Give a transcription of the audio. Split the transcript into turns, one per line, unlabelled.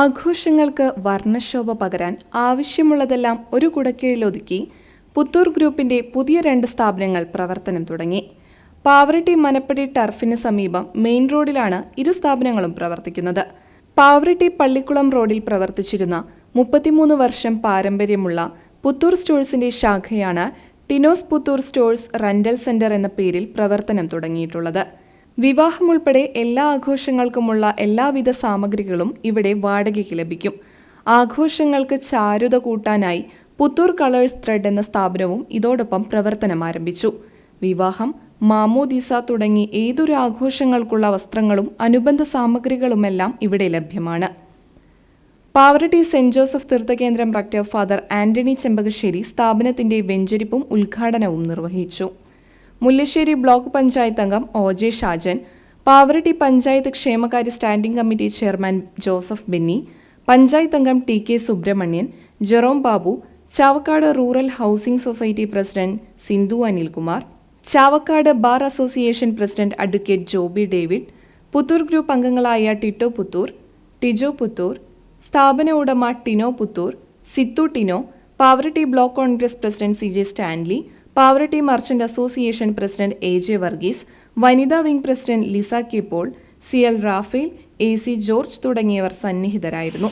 ആഘോഷങ്ങൾക്ക് വർണശോഭ പകരാൻ ആവശ്യമുള്ളതെല്ലാം ഒരു കുടക്കീഴിലൊതുക്കി പുത്തൂർ ഗ്രൂപ്പിന്റെ പുതിയ രണ്ട് സ്ഥാപനങ്ങൾ പ്രവർത്തനം തുടങ്ങി. പാവറട്ടി മനപ്പടി ടർഫിന് സമീപം മെയിൻ റോഡിലാണ് ഇരു സ്ഥാപനങ്ങളും പ്രവർത്തിക്കുന്നത്. പാവറട്ടി പള്ളിക്കുളം റോഡിൽ പ്രവർത്തിച്ചിരുന്ന മുപ്പത്തിമൂന്ന് വർഷം പാരമ്പര്യമുള്ള പുത്തൂർ സ്റ്റോഴ്സിന്റെ ശാഖയാണ് Tino's Puthur stores rental centre എന്ന പേരിൽ പ്രവർത്തനം തുടങ്ങിയിട്ടുള്ളത്. വിവാഹം ഉൾപ്പെടെ എല്ലാ ആഘോഷങ്ങൾക്കുമുള്ള എല്ലാവിധ സാമഗ്രികളും ഇവിടെ വാടകയ്ക്ക് ലഭിക്കും. ആഘോഷങ്ങൾക്ക് ചാരുത കൂട്ടാനായി പുത്തൂർ കളേഴ്സ് ത്രെഡ് എന്ന സ്ഥാപനവും ഇതോടൊപ്പം പ്രവർത്തനം ആരംഭിച്ചു. വിവാഹം മാമോദീസ തുടങ്ങി ഏതൊരു ആഘോഷങ്ങൾക്കുള്ള വസ്ത്രങ്ങളും അനുബന്ധ സാമഗ്രികളുമെല്ലാം ഇവിടെ ലഭ്യമാണ്. പാവറട്ടി സെന്റ് ജോസഫ് തീർത്ഥകേന്ദ്രം റക്ടർ ഫാദർ ആന്റണി ചെമ്പകശ്ശേരി സ്ഥാപനത്തിന്റെ വെഞ്ചരിപ്പും ഉദ്ഘാടനവും നിർവഹിച്ചു. മുല്ലശ്ശേരി ബ്ലോക്ക് പഞ്ചായത്ത് അംഗം ഒ ജെ ഷാജൻ പാവറട്ടി പഞ്ചായത്ത് ക്ഷേമകാര്യ standing committee chairman Joseph Benny panchayat അംഗം T K Subrahmanyan Jerome Babu Chavakkad rural housing society president Sindhu Anilkumar Chavakkad bar association president advocate Joby David Puthur group അംഗങ്ങളായ Tito Puthur Tijo Puthur സ്ഥാപന ഉടമ Tino Puthur Sithu Tino Pavaratty block Congress president C J Stanley Pavaratty merchant association president A J Varghese വനിതാ wing president Lisa K Paul C L Raphael A C George തുടങ്ങിയവർ സന്നിഹിതരായിരുന്നു.